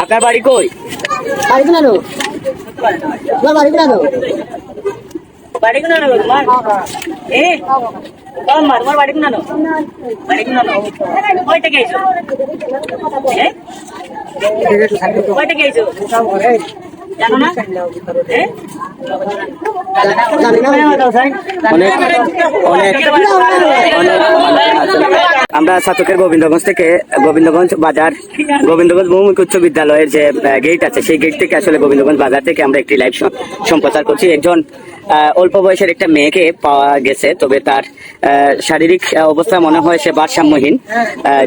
আপনার বাড়ি কই? বাড়ি কোনানো তোমার বাড়ি কোনানো বাড়ি কোন তোমার? এ তোমার তোমার বাড়ি কোন বাড়ি কোন আইছো এ? কয় আইছো আমরা সাতকের গোবিন্দগঞ্জ থেকে গোবিন্দগঞ্জ বাজার, গোবিন্দগঞ্জ বহুমুখী উচ্চ বিদ্যালয়ের যে গেট আছে, সেই গেট থেকে আসলে গোবিন্দগঞ্জ বাজার থেকে আমরা একটি লাইভ সম্প্রচার করছি। একজন অল্প বয়সের একটা মেয়েকে পাওয়া গেছে, তবে তার শারীরিক অবস্থা মনে হয় সে ভারসাম্যহীন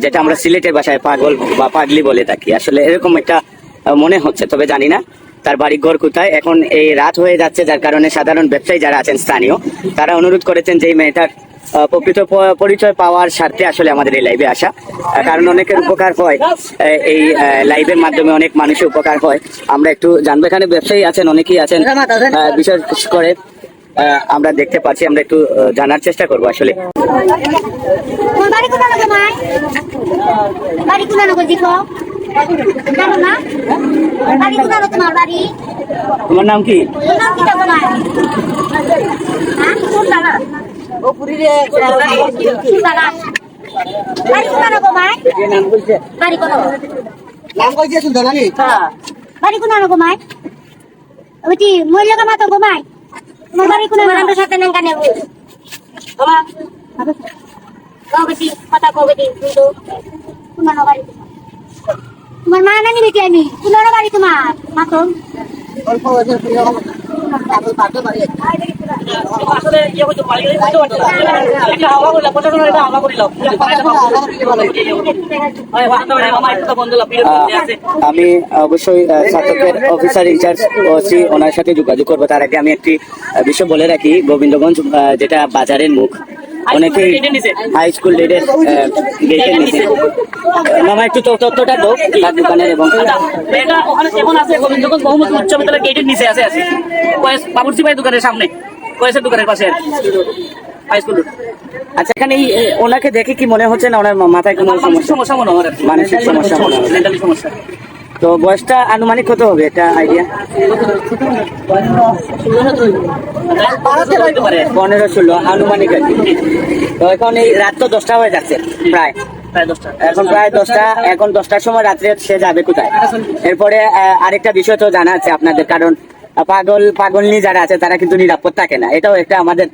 যেটা আমরা সিলেটের ভাষায় পাগল বা পাগলি বলে থাকি। আসলে এরকম একটা মনে হচ্ছে, তবে জানি না। তার বাড়ি ঘর কোথায়? এখন এই রাত হয়ে যাচ্ছে যার কারণে সাধারণ ব্যবসায়ী যারা আছেন স্থানীয় তারা অনুরোধ করেছেন যে এই মেয়েটার আহ, প্রকৃত পরিচয় পাওয়ার স্বার্থে আসলে আমাদের এই লাইভে আসা। কারণ অনেকের উপকার হয় এই লাইভের মাধ্যমে অনেক মানুষের উপকার হয়। আমরা একটু জানব এখানে ব্যবসায়ী আছেন অনেকেই আছেন আহ, বিশেষ করে আহ, আমরা দেখতে পাচ্ছি আমরা একটু জানার চেষ্টা করব আসলে। বাড়ি তোমার নাম কি? হ্যাঁ? কোন বাড়ি কোথায় গো মাই বাড়ি কোথায় নাম কই দিয়েছিল জানি বাড়ি কোথায় গো মাই ওইটি মহিলা মাতো গো তোমার বাড়ি কোথায় আমার সাথে নেব। কথা কবেটি কিন্তু তোমার বাড়ি তোমার মা নানি বেটি আমি। তোমার বাড়ি তোমার। মাতন অল্প বয়সের পুরি তারপর পাঠতে পারি আসলে ইয়ে হইতো পালি হইতো একটা হাওয়া করলা পঞ্চাশ টাকা একটা হাওয়া করিলাম আমি অবশ্যই ছাত্রদের অফিসার ইনচার্জ ওসি ওনার সাথে যোগাযোগ করব। তার আগে আমি একটি বিষয় বলে রাখি গোবিন্দগঞ্জ যেটা বাজারের মুখ। অনেকে হাই স্কুল লেডের গেটের নিচে মামা একটু তো- তথ্যটা দাও তার দোকানের এবং এটা ওখানে যেমন আছে গোবিন্দগঞ্জ বহুমুখী উচ্চ বিদ্যালয় গেটের নিচে আছে আছে। কয়েস বাবুর্চি ভাই দোকানের সামনে কয়েসের দোকানের পাশে হাই স্কুল আচ্ছা এখানে এই, ওনাকে দেখে কি মনে হচ্ছে না ওনার মাথায় কোনো সমস্যা? সমস্যা মনে হয় মানসিক সমস্যা সমস্যা। তো বয়সটা আনুমানিক কত হবে? এটা আইডিয়া পনেরো ষোলো আনুমানিক আর কি। তো এখন এই রাত তো দশটা হয়ে যাচ্ছে প্রায়। এখন প্রায় দশটা এখন দশটার সময় রাত্রে সে যাবে কোথায়? এরপরে আরেকটা বিষয় তো জানা আছে আপনাদের কারণ আহ, পাগল পাগলনি যারা আছে তারা কিন্তু নিরাপদ থাকে না। এটাও একটা আমাদের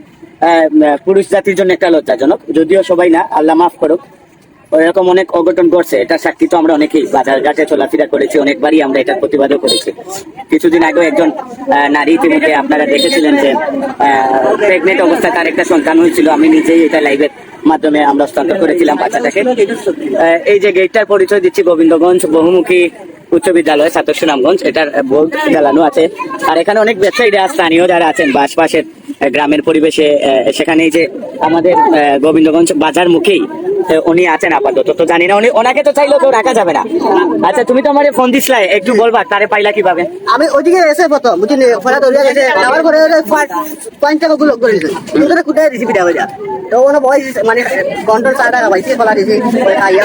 পুরুষ জাতির জন্য একটা লজ্জাজনক। যদিও সবাই না আল্লাহ মাফ করুক। এরকম অনেক অঘটন ঘটছে এটা সাক্ষী তো আমরা অনেকেই। বাজার ঘাটে চলাফেরা করেছি অনেকবারই আমরা এটার প্রতিবাদও করেছি। কিছুদিন আগে একজন নারী ইতিমধ্যে আপনারা দেখেছিলেন যে প্রেগনেন্ট অবস্থায় তার একটা সন্তান হয়েছিল। আমি নিজেই এটা লাইভের মাধ্যমে আমরা হস্তান্তর করেছিলাম বাচ্চাটাকে। এই যে গেটটার পরিচয় দিচ্ছি গোবিন্দগঞ্জ বহুমুখী উচ্চ বিদ্যালয় ছাত্র সুনামগঞ্জ। এটার বোর্ড জ্বালানো আছে। আর এখানে অনেক ব্যবসায়ীরা স্থানীয় যারা আছেন বা আশপাশের আহ, গ্রামের পরিবেশে সেখানে যে আমাদের গোবিন্দগঞ্জ বাজার মুখেই উনি আছেন আপাতত। তো জানি না উনি, ওনাকে তো চাইলেও কেউ রাখা যাবে না। আচ্ছা তুমি তো আমার ফোন দিসলাই একটু বলবা, তারে পাইলা কীভাবে? আমি ওইদিকে এসে ফটো বুঝলি ফোনা দৌড়িয়া গেছে আমার ঘরে পয়েন্ট টাকা গুলো করে দিছে তুমি কোথায় দিছি পিঠা ভাজা তো ওখানে বয় মানে কন্ট্রোল চা টাকা পাইছি বলা দিছি আইয়া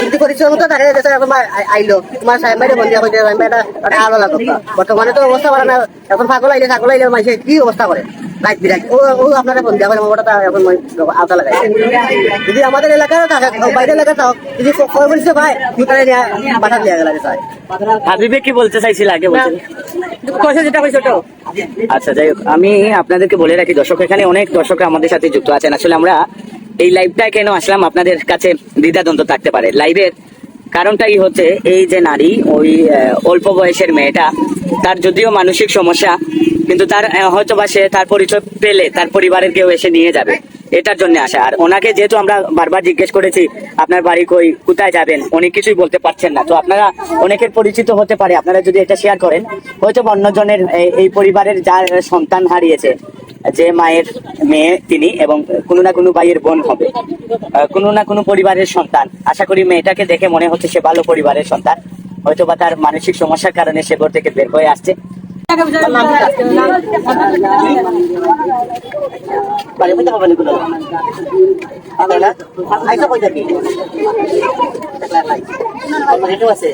কিন্তু পরিচয় মতো, তাকে এখন আইলো। তোমার সাহেব বাইরে বন্দিয়া যায় এটা ওটা আলো লাগতো বর্তমানে তো অবস্থা করে না, এখন ছাগল আইলে ছাগল আইলে মাইছে কি অবস্থা করে? লাইট বিরাট। ও ও আপনারা বন্দিয়া করে মোটা এখন আওতা লাগাই। যদি আমাদের এলাকার থাকে বাইরের এলাকার থাক যদি খবর বলছে ভাই দুটারে নিয়ে পাঠা দিয়া গেল স্যার হাবিবে কি বলতে চাইছিল আগে পয়সা আচ্ছা যাই হোক, আমি আপনাদেরকে বলে রাখি, দর্শক, এখানে অনেক দর্শক আমাদের সাথে যুক্ত আছেন। আসলে আমরা এই লাইভটা কেন আসলাম? আপনাদের কাছে দ্বিধাদ্বন্দ্ব থাকতে পারে। লাইভের কারণটাই হচ্ছে এই যে নারী, ওই অল্প বয়সের মেয়েটা, তার যদিও মানসিক সমস্যা, কিন্তু তার হয়তো বা সে তার পরিচয় পেলে, তার পরিবারের কেউ এসে নিয়ে যাবে। এটার জন্য আসা। আর ওনাকে যেহেতু আমরা বারবার জিজ্ঞেস করেছি আপনার বাড়ি কই? কোথায় যাবেন? অনেক কিছুই বলতে পারছেন না। তো আপনারা অনেকের পরিচিত হতে পারে। আপনারা যদি এটা শেয়ার করেন হয়তো অন্যজনের এই- এই পরিবারের যার সন্তান হারিয়েছে যে মায়ের মেয়ে তিনি এবং কোনো না কোনো ভাইয়ের বোন হবে কোনো না কোনো পরিবারের সন্তান। আশা করি মেয়েটাকে দেখে মনে হচ্ছে সে ভালো পরিবারের সন্তান। হয়তো বা তার মানসিক সমস্যার কারণে সে ঘর থেকে বের হয়ে আসছে। বাড়ি হইতে হবে না কোনো। পাগল না আইসা কই থাকি আছে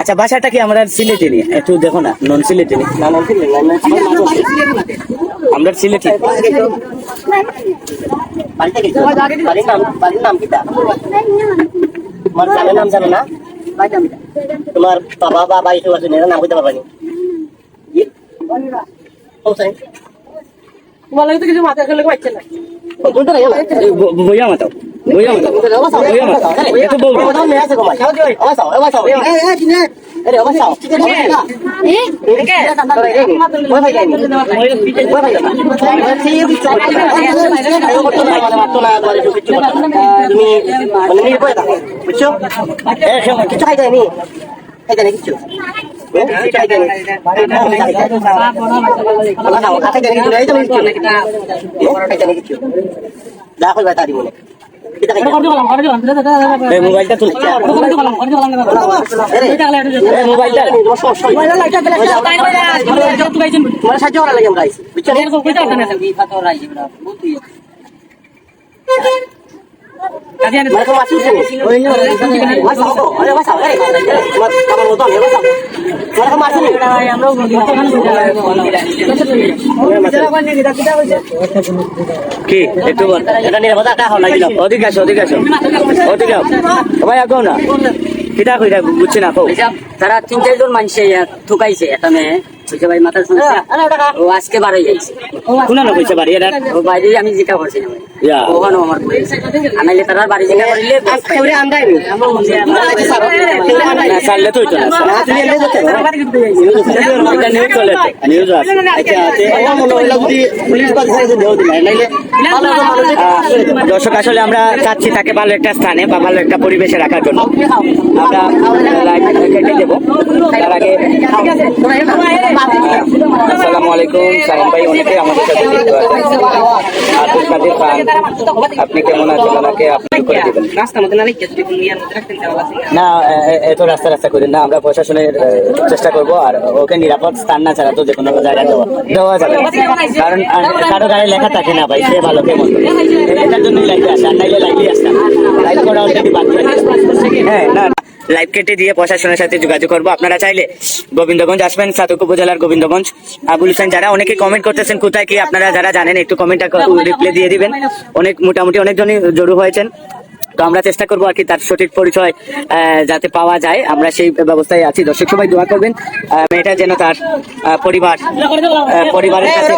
আচ্ছা বাসাটা কি আমরা সিলেটি নি? একটু দেখো না নন সিলেটি নি? আমরা সিলেটি বাড়িতে গেছো বাড়ির নাম বাড়ির নাম কিটা তোমার গ্রামের নাম জানো না তোমার বাবা বা বাড়ি কেউ আছে নাম বলতে পারবা নি ও সাই বলতে নাই না এই ব- বইয়া মাতাও বইয়া মাতাও বইয়া মাতাও একটু বলব মানে বুঝছ কিছু খাই যায়নি খাই যায়নি কিছু কইবা তারি মনে মোবাইলটা তুল মোবাইলটা। কি? একটু বল। এটা নিরাপদা টা হল লাগিল অধিক আসো অধিক আসো। অধিক ভাই আগো না। কিটা কইরা বুঝছি না তারা তিন চারজন মানুষ ঠুকাইছে এটা মেয়ে। বুঝছে ভাই মাথার সমস্যা ও আজকে বারোই যাইছে কোনা না কইছে বাড়ি এটা ও বাইরে আমি জিজ্ঞা করছি না ওখানে আমার কইছে আনাইলে বাড়ি জিজ্ঞা করিলে এবারে আমরাইনি না চাললে তো না না তুমি এনে যেতে এটা নিউজ চলে নিউজ আছে আচ্ছা আচ্ছা মনে হলো যদি পুলিশ বাদ সাইজে দেও দিলাই নাইলে ভালো ভালো মানুষ আহ, দর্শক আসলে আমরা চাচ্ছি তাকে ভালো একটা স্থানে বা ভালো একটা পরিবেশে রাখার জন্য আমরা লাইভ কেটে দেবো তার আগে আসসালামু আলাইকুম সালাম ভাই অনেকে আমাদের সাথে যুক্ত আছেন। আব্দুল কাদের খান আপনি কেমন আছেন? ওনাকে আপনি করে দিবেন। না এত রাস্তা রাস্তা করি। না আমরা প্রশাসনের চেষ্টা করব আর ওকে নিরাপদ স্থান না ছাড়া তো যে কোনো জায়গায় দেওয়া দেওয়া যাবে। কারণ কারও গাড়ি লেখা থাকে না ভাই সে ভালো কেমন? এটার জন্যই লাইভে আসে আর নাইলে লাইভে আসতাম লাইভ করা অলরেডি বাদ হ্যাঁ না লাইভ কেটে দিয়ে প্রশাসনের সাথে যোগাযোগ করব। আপনারা চাইলে গোবিন্দগঞ্জ আসবেন, সাতুক উপজেলার গোবিন্দগঞ্জ। আবুল হোসেন, যারা অনেকে কমেন্ট করতেছেন, কোথায় কি আপনারা যারা জানেন, একটু কমেন্টটা রিপ্লাই দিয়ে দিবেন। অনেক, মোটামুটি অনেকজনই জড়ো হয়েছেন। তো আমরা চেষ্টা করব আর কি তার সঠিক পরিচয় যাতে পাওয়া যায়। আমরা সেই ব্যবস্থায় আছি। দর্শক সবাই দোয়া করবেন। মেয়েটা যেন তার পরিবার পরিবারের কাছে